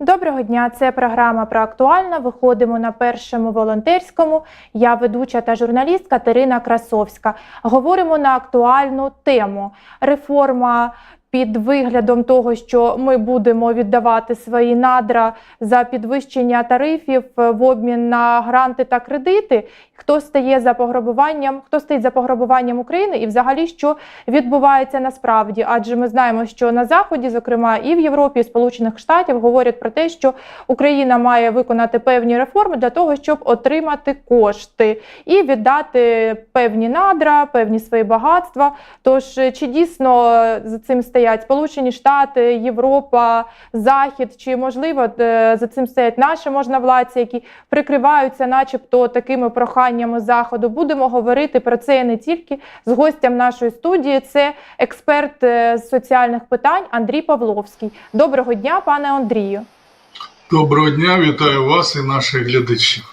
Доброго дня, це програма про актуальна. Виходимо на першому волонтерському. Я ведуча та журналіст Катерина Красовська. Говоримо на актуальну тему реформа. Під виглядом того, що ми будемо віддавати свої надра за підвищення тарифів е, в обмін на гранти та кредити, хто стає за пограбуванням, хто стоїть за пограбуванням України, і взагалі що відбувається насправді? Адже ми знаємо, що на заході, зокрема і в Європі, і Сполучених Штатів, говорять про те, що Україна має виконати певні реформи для того, щоб отримати кошти і віддати певні надра, певні свої багатства. Тож е, чи дійсно е, за цим стоять Сполучені Штати, Європа, Захід, чи можливо е, за цим стоять наші можновладці, які прикриваються, начебто, такими проханнями заходу? Будемо говорити про це не тільки з гостем нашої студії. Це експерт е, з соціальних питань Андрій Павловський. Доброго дня, пане Андрію. Доброго дня, вітаю вас і наших глядачів.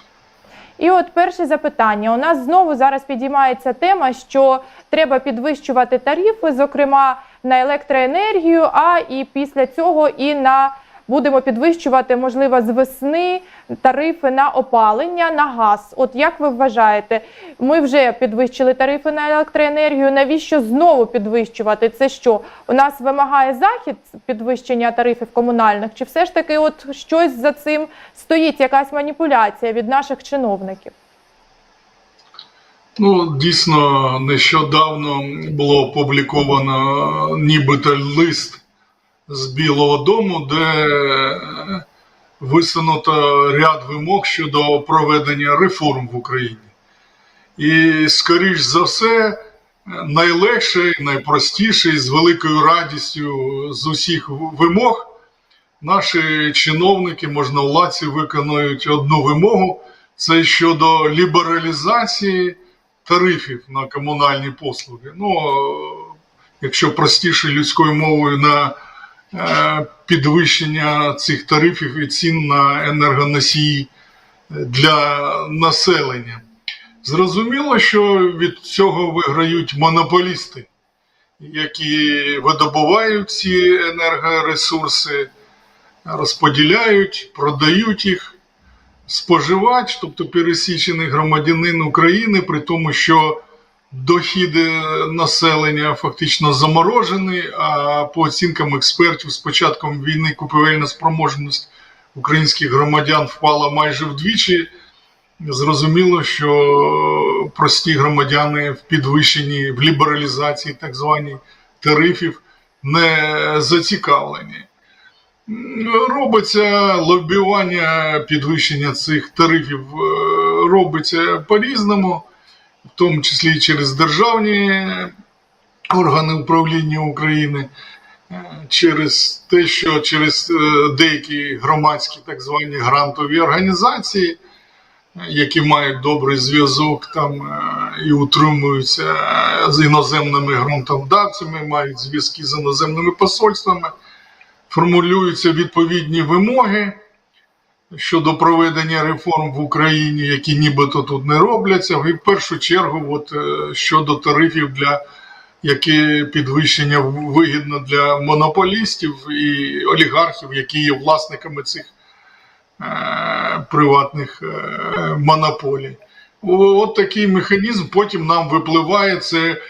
І от перше запитання. У нас знову зараз підіймається тема, що треба підвищувати тарифи, зокрема на електроенергію, а і після цього і на будемо підвищувати, можливо, з весни тарифи на опалення, на газ. От як ви вважаєте, ми вже підвищили тарифи на електроенергію. Навіщо знову підвищувати? Це що у нас вимагає захід підвищення тарифів комунальних? Чи все ж таки, от щось за цим стоїть, якась маніпуляція від наших чиновників? Ну, дійсно, нещодавно було опубліковано нібито лист з Білого Дому, де висунуто ряд вимог щодо проведення реформ в Україні. І, скоріш за все, найлегше, найпростіше і з великою радістю з усіх вимог наші чиновники, можновладці виконують одну вимогу: це щодо лібералізації тарифів на комунальні послуги. Ну, якщо простіше людською мовою на е, підвищення цих тарифів і цін на енергоносії для населення. Зрозуміло, що від цього виграють монополісти, які видобувають ці енергоресурси, розподіляють, продають їх споживач, тобто пересічений громадянин України, при тому, що дохіди населення фактично заморожені, а по оцінкам експертів, з початком війни купівельна спроможність українських громадян впала майже вдвічі. Зрозуміло, що прості громадяни в підвищенні, в лібералізації так званій тарифів не зацікавлені. Робиться лобіювання підвищення цих тарифів е, робиться по-різному, в тому числі через державні органи управління України, е, через те, що через е, деякі громадські так звані грантові організації, які мають добрий зв'язок там і утримуються з іноземними грантодавцями, мають зв'язки з іноземними посольствами формулюються відповідні вимоги щодо проведення реформ в Україні, які нібито тут не робляться. І в першу чергу, от, е, щодо тарифів, для які підвищення вигідно для монополістів і олігархів, які є власниками цих е, приватних е, монополій. От такий механізм потім нам випливає це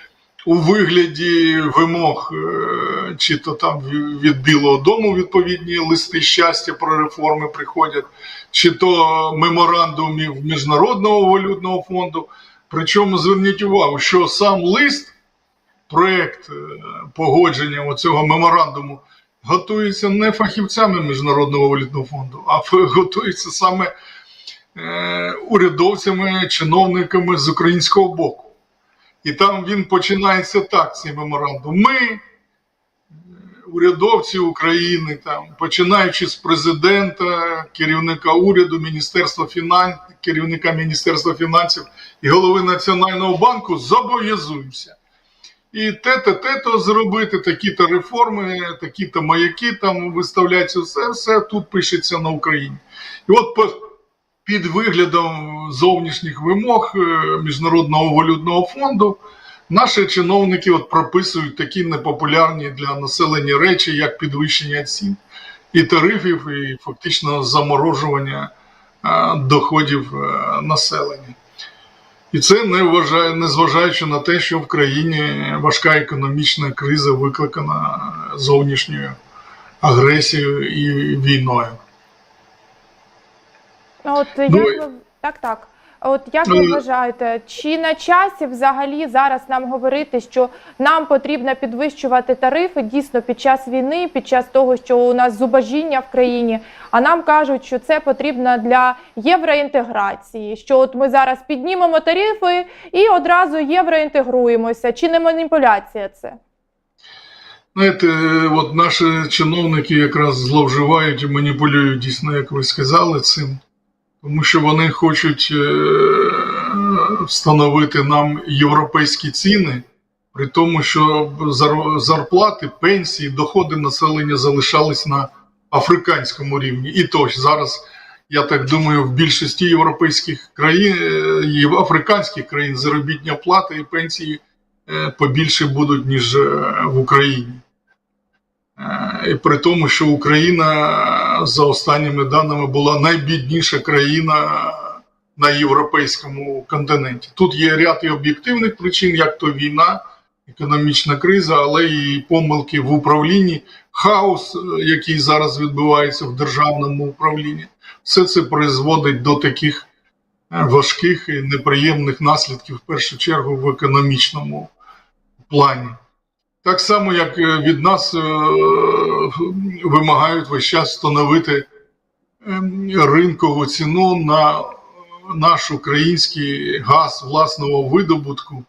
у вигляді вимог, е, чи то там від Білого Дому відповідні листи щастя про реформи приходять, чи то меморандумів Міжнародного валютного фонду. Причому зверніть увагу, що сам лист, проєкт е, погодження оцього меморандуму готується не фахівцями Міжнародного валютного фонду, а готується саме е, урядовцями, чиновниками з українського боку. І там він починається так, цей меморандум. Ми, урядовці України, там, починаючи з президента, керівника уряду, Міністерства фінансів, керівника Міністерства фінансів і голови Національного банку, зобов'язуємося. І те-то, те-то зробити, такі-то реформи, такі-то маяки там виставляються, все, все тут пишеться на Україні. І от під виглядом зовнішніх вимог е, Міжнародного валютного фонду наші чиновники от прописують такі непопулярні для населення речі, як підвищення цін. і тарифів, і фактично заморожування е, доходів е, населення. І це не вважає, незважаючи на те, що в країні важка економічна криза викликана зовнішньою агресією і війною. Ну, От Ну, як ви так, так. От як ви Ну, вважаєте, чи на часі взагалі зараз нам говорити, що нам потрібно підвищувати тарифи дійсно під час війни, під час того, що у нас зубожіння в країні? А нам кажуть, що це потрібно для євроінтеграції. Що от ми зараз піднімемо тарифи і одразу євроінтегруємося. Чи не маніпуляція це? Знаєте, от наші чиновники якраз зловживають і маніпулюють дійсно, як ви сказали, цим, тому що вони хочуть е, встановити нам європейські ціни, при тому, що зарплати, пенсії, доходи населення залишались на африканському рівні. І то ж зараз, я так думаю, в більшості європейських країн е, африканських країн заробітня плата і пенсії е, побільше будуть, ніж в Україні. І при тому, що Україна за останніми даними була найбідніша країна на європейському континенті. Тут є ряд і об'єктивних причин, як то війна, економічна криза, але і помилки в управлінні, хаос, е, який зараз відбувається в державному управлінні. Все це призводить до таких е, важких і неприємних наслідків, в першу чергу, в економічному плані. Так само, як е, від нас е, вимагають весь час встановити ем, ринкову ціну на наш український газ власного видобутку.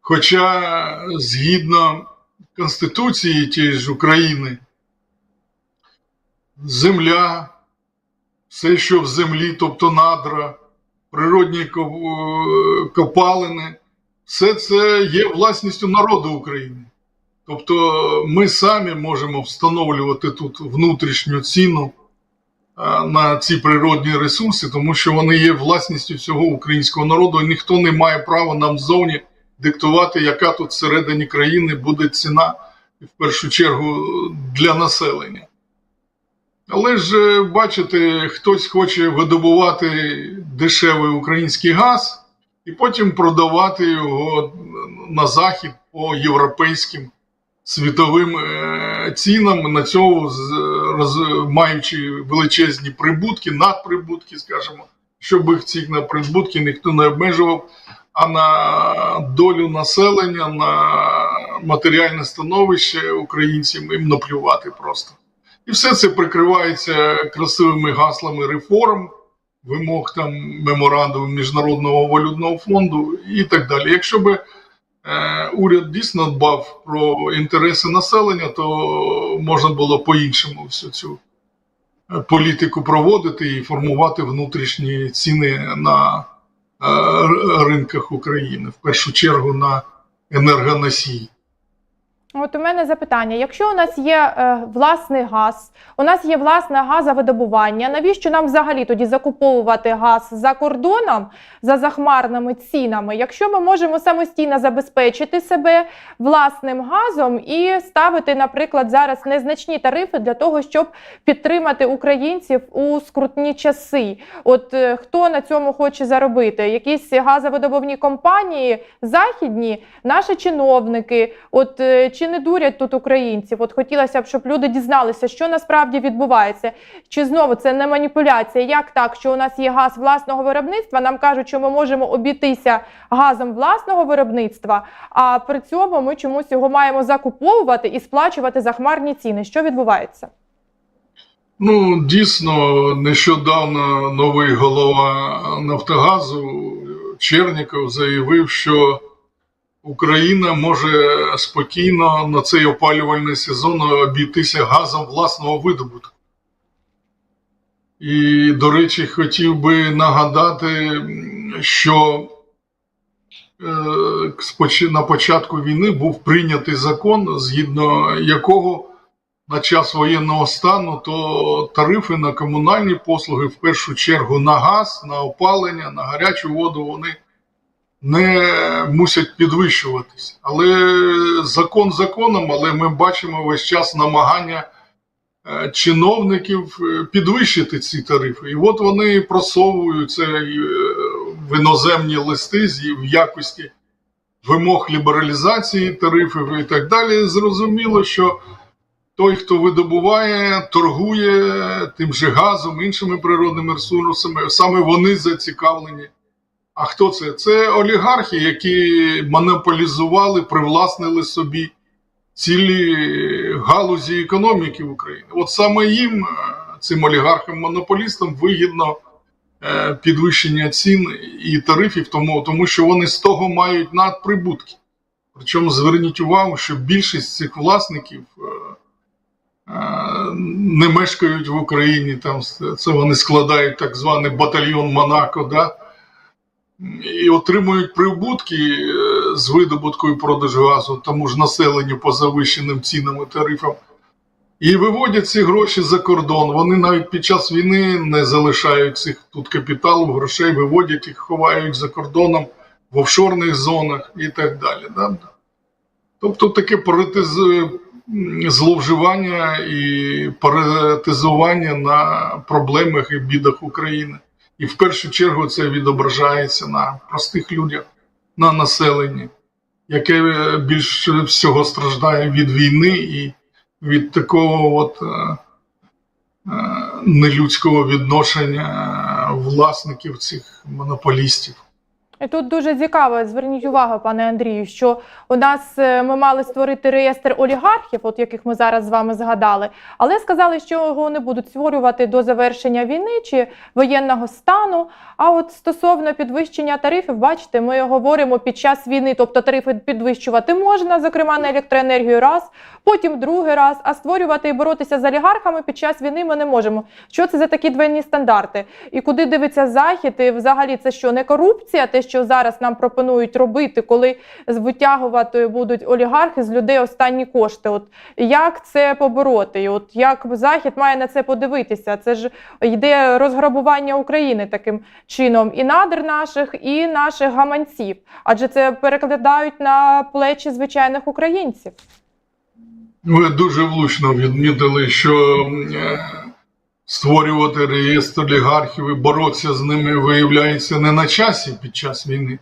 Хоча згідно Конституції тієї ж України, земля, все, що в землі, тобто надра, природні е, копалини, все це є власністю народу України. Тобто ми самі можемо встановлювати тут внутрішню ціну на ці природні ресурси, тому що вони є власністю цього українського народу, і ніхто не має права нам ззовні диктувати, яка тут всередині країни буде ціна, в першу чергу для населення. Але ж е, бачите, хтось хоче видобувати дешевий український газ і потім продавати його на захід по європейським світовим е, цінам, на цьому маючи величезні прибутки, надприбутки, скажімо, щоб їх цих надприбутки ніхто не обмежував, а на долю населення, на матеріальне становище українцям їм наплювати просто. І все це прикривається красивими гаслами реформ, вимог там меморандуму Міжнародного валютного фонду і так далі. Якщо би уряд дійсно дбав про інтереси населення, то можна було по-іншому всю цю е, політику проводити і формувати внутрішні ціни на е, ринках України, в першу чергу на енергоносії. От у мене запитання: якщо у нас є е, власний газ, у нас є власне газовидобування, навіщо нам взагалі тоді закуповувати газ за кордоном за захмарними цінами, якщо ми можемо самостійно забезпечити себе власним газом і ставити, наприклад, зараз незначні тарифи для того, щоб підтримати українців у скрутні часи? От е, хто на цьому хоче заробити? Якісь газовидобувні компанії західні, наші чиновники, от е, чи не дурять тут українців? От хотілося б, щоб люди дізналися, що насправді відбувається. Чи знову це не маніпуляція? Як так, що у нас є газ власного виробництва? Нам кажуть, що ми можемо обійтися газом власного виробництва, а при цьому ми чомусь його маємо закуповувати і сплачувати захмарні ціни. Що відбувається? Ну, дійсно, нещодавно новий голова Нафтогазу Черніков заявив, що Україна може спокійно на цей опалювальний сезон обійтися газом власного видобутку. І, до речі, хотів би нагадати, що е, на початку війни був прийнятий закон, згідно якого на час воєнного стану, то тарифи на комунальні послуги, в першу чергу на газ, на опалення, на гарячу воду, вони не мусять підвищуватись. Але закон законом, але ми бачимо весь час намагання е, чиновників е, підвищити ці тарифи. І от вони просовують це е, в іноземні листи в якості вимог лібералізації тарифів і так далі. Зрозуміло, що той, хто видобуває, торгує тим же газом, іншими природними ресурсами, саме вони зацікавлені. А хто це? Це олігархи, які монополізували, привласнили собі цілі галузі економіки України. От саме їм, е, цим олігархам-монополістам, вигідно е, підвищення цін і тарифів, тому, тому що вони з того мають надприбутки. Причому зверніть увагу, що більшість цих власників е, не мешкають в Україні. Там це вони складають так званий батальйон Монако, да? І отримують прибутки е, з видобутку і продажу газу тому ж населенню по завищеним цінам і тарифам. І виводять ці гроші за кордон. Вони навіть під час війни не залишають цих тут капіталу, грошей, виводять їх, ховають за кордоном в офшорних зонах і так далі. Да? Тобто таке паритиз... зловживання і паритизування на проблемах і бідах України. І в першу чергу це відображається на простих людях, на населенні, яке більше більш всього страждає від війни і від такого от е, е, нелюдського відношення власників цих монополістів. Тут дуже цікаво, зверніть увагу, пане Андрію, що у нас е, ми мали створити реєстр олігархів, от яких ми зараз з вами згадали, але сказали, що його не будуть створювати до завершення війни чи воєнного стану. А от стосовно підвищення тарифів, бачите, ми говоримо під час війни, тобто тарифи підвищувати можна, зокрема на електроенергію, раз, потім другий раз, а створювати і боротися з олігархами під час війни ми не можемо. Що це за такі двойні стандарти? І куди дивиться захід? І взагалі це що не корупція? Те, що зараз нам пропонують робити, коли витягувати будуть олігархи з людей останні кошти. От як це побороти? От як захід має на це подивитися? Це ж йде розграбування України таким чином і надр наших, і наших гаманців, адже це перекладають на плечі звичайних українців. Ви дуже влучно відмітили, що е, створювати реєстр олігархів і боротися з ними виявляється не на часі під час війни,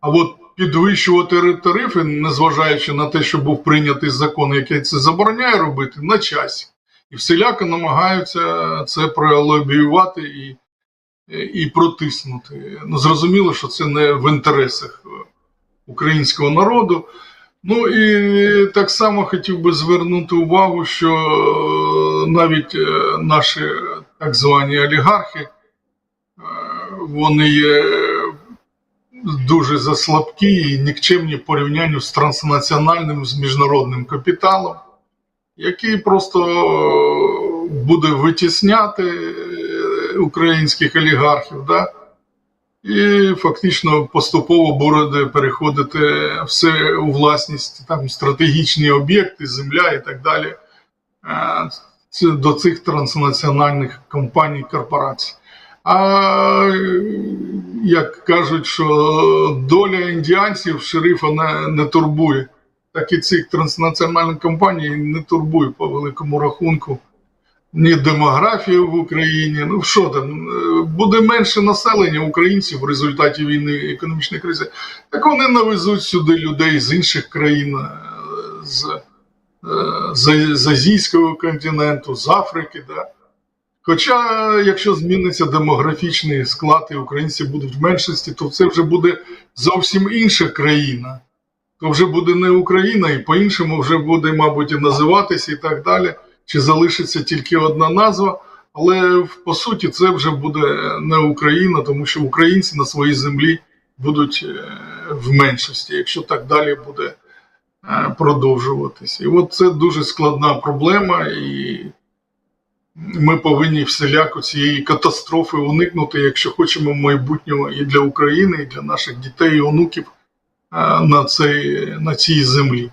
а от підвищувати тарифи, незважаючи на те, що був прийнятий закон, який це забороняє робити, на часі. І всіляко намагаються це пролобіювати і, і протиснути. Ну, зрозуміло, що це не в інтересах українського народу. Ну і так само хотів би звернути увагу, що навіть е, наші так звані олігархи, е, вони є дуже заслабкі і нікчемні в порівнянні з транснаціональним, з міжнародним капіталом, який просто е, буде витісняти українських олігархів. Да? І фактично поступово буде переходити все у власність, там стратегічні об'єкти, земля і так далі до цих транснаціональних компаній корпорацій. А як кажуть, що доля індіанців шерифа не, не турбує, так і цих транснаціональних компаній не турбує по великому рахунку ні демографія в Україні. Ну що там, буде менше населення українців в результаті війни економічної кризи. Так вони навезуть сюди людей з інших країн, е, з, з, азійського континенту, з Африки. Да? Хоча, якщо зміниться демографічний склад і українці будуть в меншості, то це вже буде зовсім інша країна. То вже буде не Україна, і по-іншому вже буде, мабуть, і називатися і так далі чи залишиться тільки одна назва, але по суті це вже буде не Україна, тому що українці на своїй землі будуть е, в меншості, якщо так далі буде продовжуватися. І от це дуже складна проблема, і ми повинні всіляко цієї катастрофи уникнути, якщо хочемо майбутнього і для України, і для наших дітей і онуків е, на, цей, на цій землі.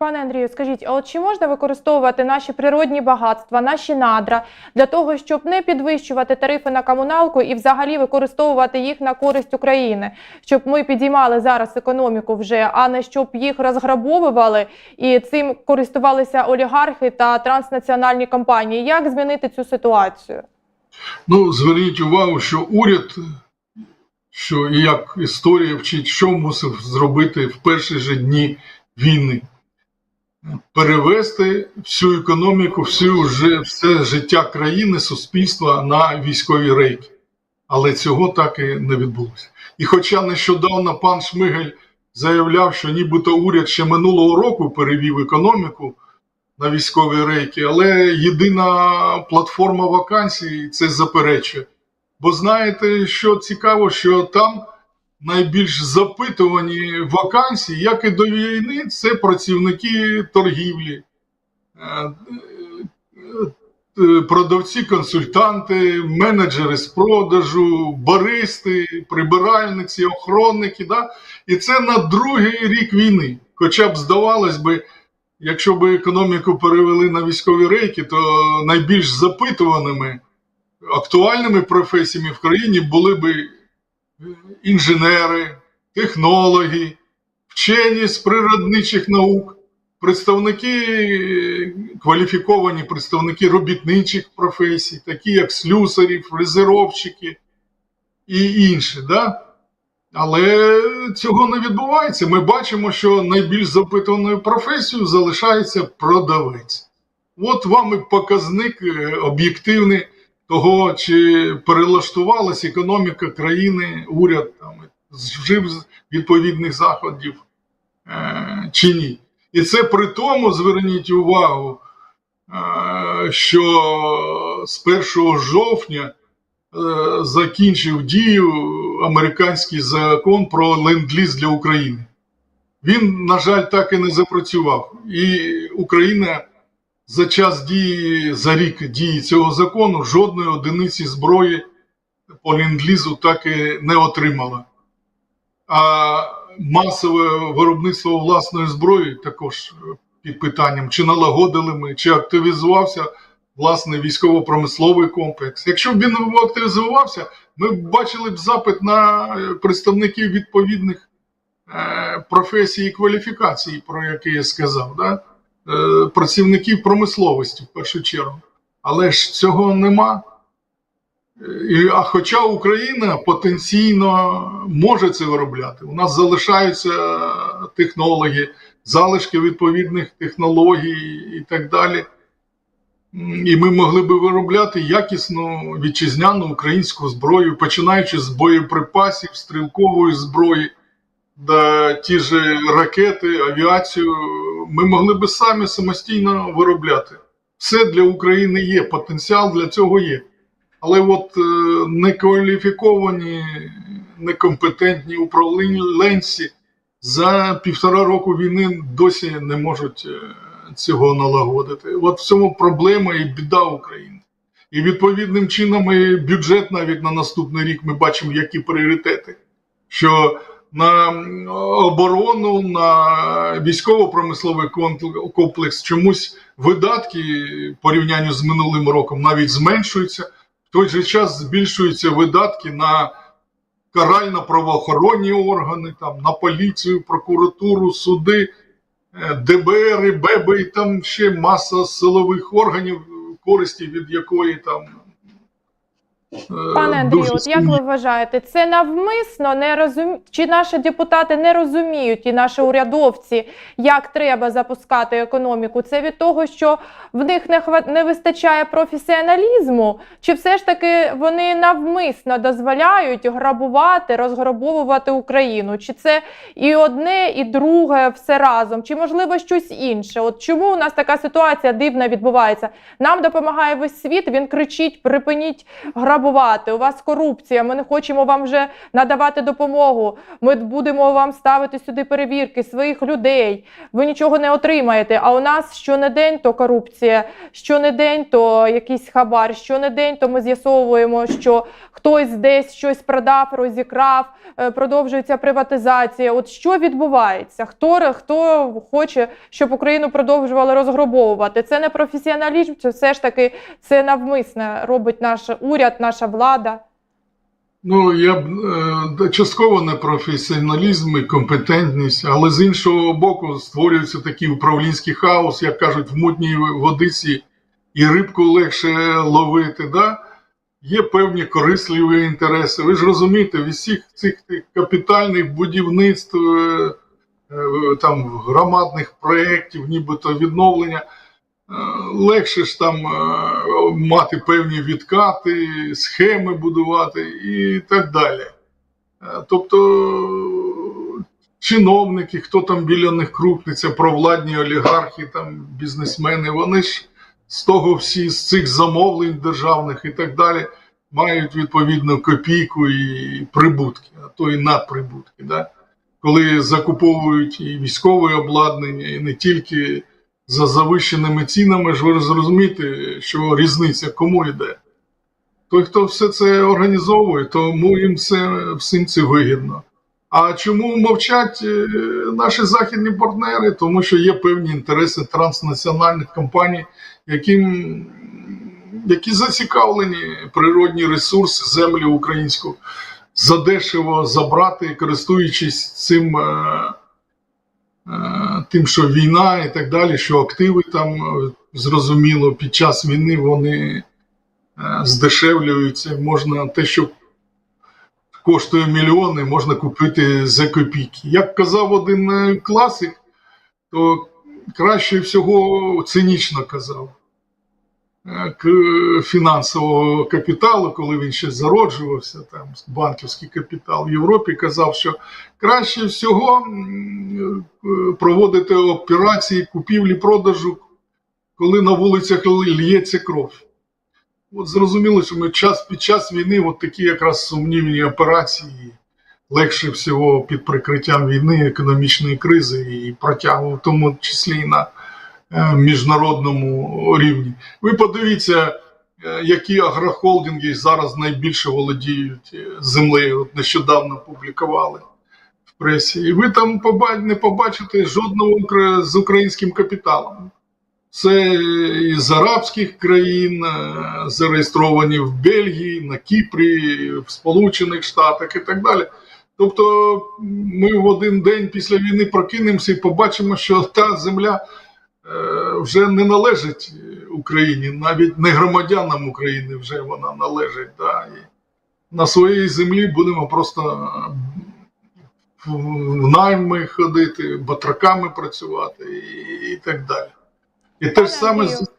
Пане Андрію, скажіть, а от чи можна використовувати наші природні багатства, наші надра для того, щоб не підвищувати тарифи на комуналку і взагалі використовувати їх на користь України, щоб ми підіймали зараз економіку вже, а не щоб їх розграбовували і цим користувалися олігархи та транснаціональні компанії? Як змінити цю ситуацію? Ну, зверніть увагу, що уряд, що як історія вчить, що мусив зробити в перші ж дні війни. Перевести всю економіку, всю все життя країни, суспільства на військові рейки. Але цього так і не відбулося. І хоча нещодавно пан Шмигель заявляв, що нібито уряд ще минулого року перевів економіку на військові рейки, але єдина платформа вакансій це заперечує. Бо знаєте, що цікаво, що там найбільш запитувані вакансії, як і до війни, це працівники торгівлі, е, е, продавці, консультанти, менеджери з продажу, баристи, прибиральниці, охоронники. Да? І це на другий рік війни. Хоча б здавалось би, якщо б економіку перевели на військові рейки, то найбільш запитуваними актуальними професіями в країні були б інженери, технологи, вчені з природничих наук, представники кваліфіковані представники робітничих професій, такі як слюсарі, фрезеровщики і інші. Да? Але цього не відбувається. Ми бачимо, що найбільш запитаною професією залишається продавець. От вам і показник е, об'єктивний того, чи перелаштувалась економіка країни, уряд там вжив відповідних заходів е, чи ні. І це при тому, зверніть увагу, е, що з 1 жовтня е, закінчив дію американський закон про ленд-ліз для України. Він, на жаль, так і не запрацював. І Україна за час дії, за рік дії цього закону жодної одиниці зброї по ленд-лізу так і не отримала. А масове виробництво власної зброї також під питанням, чи налагодили ми, чи активізувався власний військово-промисловий комплекс. Якщо б він активізувався, ми б бачили б запит на представників відповідних е, професій і кваліфікацій, про які я сказав. Да? Е, працівників промисловості в першу чергу. Але ж цього нема. І, А хоча Україна потенційно може це виробляти, у нас залишаються технології, залишки відповідних технологій і так далі. І ми могли би виробляти якісну вітчизняну українську зброю, починаючи з боєприпасів, стрілкової зброї, да ті ж ракети, авіацію, ми могли би самі самостійно виробляти. Все для України є, потенціал для цього є. Але от е, некваліфіковані, некомпетентні управлінці за півтора року війни досі не можуть е, цього налагодити. От в цьому проблема і біда України. І відповідним чином і бюджет навіть на наступний рік ми бачимо, які пріоритети. Що на оборону, на військово-промисловий комплекс чомусь видатки в порівнянні з минулим роком навіть зменшуються. В той же час збільшуються видатки на карально-правоохоронні органи, там, на поліцію, прокуратуру, суди, е, ДБР, БЕБи і там ще маса силових органів, користі від якої там. Е, Пане Андрію, дуже от як ви вважаєте, це навмисно не розум... чи наші депутати не розуміють і наші урядовці, як треба запускати економіку? Це від того, що в них не хва... не вистачає професіоналізму, чи все ж таки вони навмисно дозволяють грабувати, розграбовувати Україну? Чи це і одне, і друге все разом? Чи можливо щось інше? От чому у нас така ситуація дивна відбувається? Нам допомагає весь світ. Він кричить: припиніть грабувати грабувати, у вас корупція, ми не хочемо вам вже надавати допомогу. Ми будемо вам ставити сюди перевірки своїх людей. Ви нічого не отримаєте. А у нас щонедень то корупція, щонедень то якийсь хабар, щонедень то ми з'ясовуємо, що хтось десь щось продав, розікрав, е, продовжується приватизація. От що відбувається? Хто, хто хоче, щоб Україну продовжували розгробовувати? Це не професіоналізм, чи все ж таки це навмисне робить наш уряд, наша влада? Ну, я б е, частково не професіоналізм і компетентність, але з іншого боку створюється такий управлінський хаос, як кажуть, в мутній водиці і рибку легше ловити. Да? Є певні корисливі інтереси. Ви ж розумієте, від всіх цих тих капітальних будівництв, е, е, там громадних проєктів, нібито відновлення. Легше ж там е, мати певні відкати, схеми будувати і так далі. Е, Тобто чиновники, хто там біля них крутиться, провладні олігархи, там бізнесмени, вони ж з того всі з цих замовлень державних і так далі мають відповідну копійку і прибутки, а то і надприбутки. Да? Коли закуповують і військове обладнання, і не тільки за завищеними цінами, ж ви зрозумієте, що різниця кому йде. Той, хто все це організовує, тому їм все, всім це вигідно. А чому мовчать е, наші західні партнери? Тому що є певні інтереси транснаціональних компаній, яким, які зацікавлені природні ресурси землі українську задешево забрати, користуючись цим. Е, Тим, що війна і так далі, що активи там е, зрозуміло під час війни вони е, здешевлюються. Можна те, що коштує мільйони, можна купити за копійки. Як казав один класик, то краще всього цинічно казав. Е, К фінансового капіталу, коли він ще зароджувався, там банківський капітал в Європі казав, що краще всього е, проводити операції купівлі-продажу, коли на вулицях лється кров. От зрозуміло, що ми час під час війни от такі якраз сумнівні операції легше всього під прикриттям війни, економічної кризи і протягу, в тому числі і на міжнародному рівні. Ви подивіться, е, які агрохолдинги зараз найбільше володіють е, землею. От нещодавно публікували в пресі. І ви там не побачите жодного з українським капіталом. Це із арабських країн, е, зареєстровані в Бельгії, на Кіпрі, в Сполучених Штатах і так далі. Тобто ми в один день після війни прокинемося і побачимо, що та земля е, вже не належить Україні, навіть не громадянам України вже вона належить. Да? І на своїй землі будемо просто е, в найми ходити, батраками працювати і, і так далі. І те ж саме з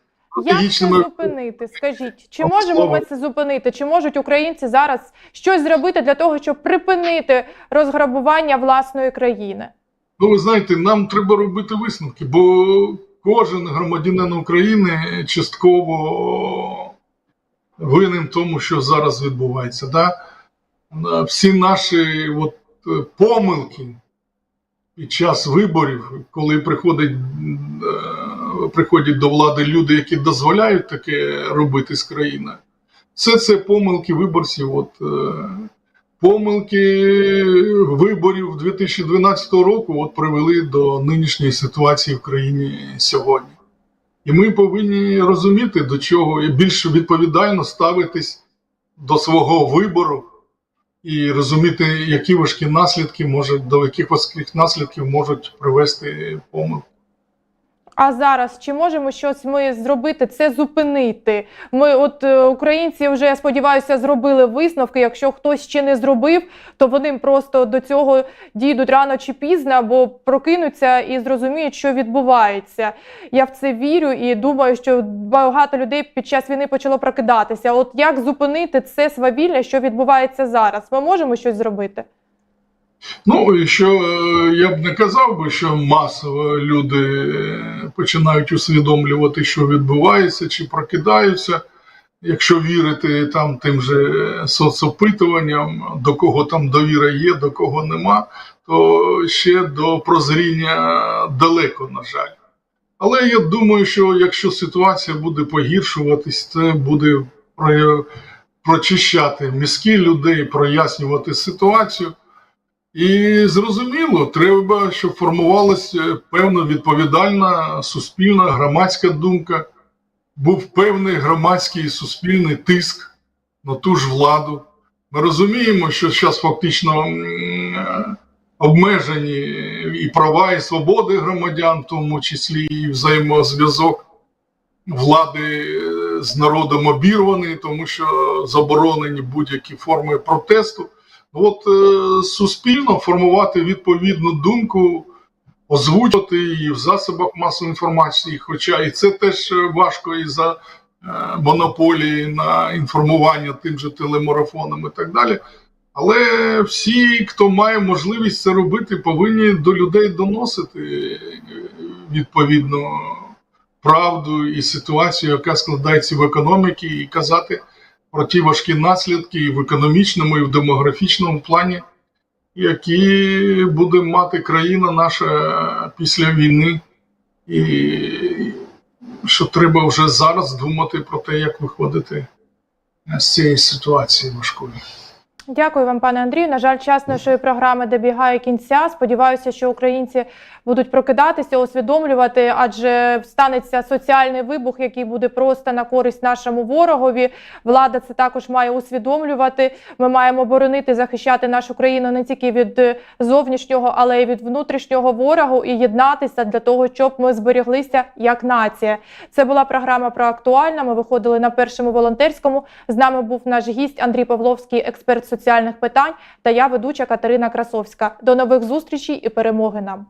Як це зупинити? Скажіть, чи можемо ми це зупинити? Чи можуть українці зараз щось зробити для того, щоб припинити розграбування власної країни? Ну, ви знаєте, нам треба робити висновки, бо кожен громадянин України частково винен тому, що зараз відбувається. Да? Всі наші от, е, помилки під час виборів, коли приходять, е, приходять до влади люди, які дозволяють таке робити з країною, все це помилки виборців. От, е, Помилки виборів 2012 року от привели до нинішньої ситуації в країні сьогодні. І ми повинні розуміти, до чого і більш відповідально ставитись до свого вибору і розуміти, які важкі наслідки можуть, до яких важких наслідків можуть привести помилки. А зараз чи можемо щось ми зробити, це зупинити? Ми, от е, українці, вже я сподіваюся, зробили висновки. Якщо хтось ще не зробив, то вони просто до цього дійдуть рано чи пізно, або прокинуться і зрозуміють, що відбувається. Я в це вірю і думаю, що багато людей під час війни почало прокидатися. От як зупинити це свавілля, що відбувається зараз? Ми можемо щось зробити? Ну, що е, я б не казав би, що масово люди е, починають усвідомлювати, що відбувається, чи прокидаються. якщо вірити там тим же соцопитуванням, до кого там довіра є, до кого нема, то ще до прозріння далеко, на жаль. Але я думаю, що якщо ситуація буде погіршуватись, це буде про- прочищати мізки людей, прояснювати ситуацію. І зрозуміло, треба, щоб формувалася певна відповідальна суспільна громадська думка, був певний громадський і суспільний тиск на ту ж владу. Ми розуміємо, що зараз фактично обмежені і права, і свободи громадян, в тому числі і взаємозв'язок влади е, з народом обірваний, тому що заборонені будь-які форми протесту. Ну, От е, суспільно формувати відповідну думку, озвучувати її в засобах масової інформації, хоча і це теж важко із за е, монополії на інформування тим же телемарафоном і так далі. Але всі, хто має можливість це робити, повинні до людей доносити е, відповідну правду і ситуацію, яка складається в економіці, і казати про ті важкі наслідки і в економічному, і в демографічному плані, які буде мати країна наша після війни, і що треба вже зараз думати про те, як виходити з цієї ситуації важкої. Дякую вам, пане Андрію. На жаль, час нашої програми добігає кінця. Сподіваюся, що українці будуть прокидатися, усвідомлювати, адже станеться соціальний вибух, який буде просто на користь нашому ворогові. Влада це також має усвідомлювати. Ми маємо боронити, захищати нашу країну не тільки від зовнішнього, але й від внутрішнього ворогу і єднатися для того, щоб ми зберіглися як нація. Це була програма про актуальне. Ми виходили на першому волонтерському. З нами був наш гість Андрій Павловський, експерт соціальних питань, та я ведуча Катерина Красовська. До нових зустрічей і перемоги нам.